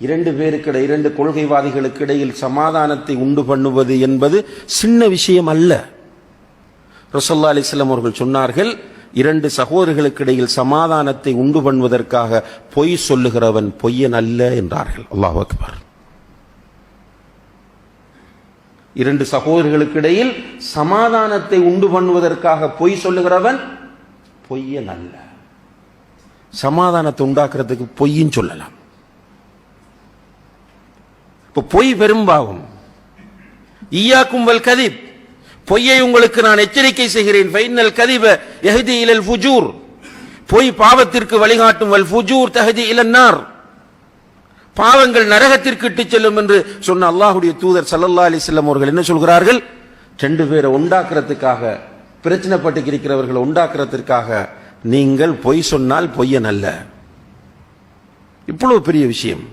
இரண்டு பேருக்கிட இரண்டு கொள்கைவாதிகளுக்கு இடையில் சமாதானத்தை உண்டு பண்ணுவது என்பது சின்ன விஷயம் அல்ல. ரசல்லா அலிஸ்லாம் அவர்கள் சொன்னார்கள் இரண்டு சகோதரர்களுக்கு இடையில் சமாதானத்தை உண்டு பண்ணுவதற்காக பொய் சொல்லுகிறவன் பொய்யன் அல்ல என்றார்கள். அல்லாஹ் அக்பர். இரண்டு சகோதரர்களுக்கு இடையில் சமாதானத்தை உண்டு பண்ணுவதற்காக பொய் சொல்லுகிறவன் பொய்யன் அல்ல. சமாதானத்தை உண்டாக்குறதுக்கு பொய்யும் சொல்லலாம். இப்போ பொய் பெரும்பாவம் ஈயாக்கும் வல் கதிப் பொய்யை உங்களுக்கு நான் எச்சரிக்கை செய்கிறேன். ஃபைனல் கதிப யஹதி இலல் ஃபுஜூர். பொய் பாவத்திற்கு வழிகாட்டும். வல் ஃபுஜூர் தஹதி இலன்னார் பாவங்கள் நரகத்திற்கு இட்டு செல்லும் என்று சொன்ன அல்லாஹுடைய தூதர் சல்லல்லா செல்லம் அவர்கள் என்ன சொல்கிறார்கள்? ரெண்டு பேரை உண்டாக்குறதுக்காக பிரச்சனைப்பட்டு இருக்கிறவர்களை உண்டாக்குறதுக்காக நீங்கள் பொய் சொன்னால் பொய்யன் அல்ல. இவ்வளவு பெரிய விஷயம்.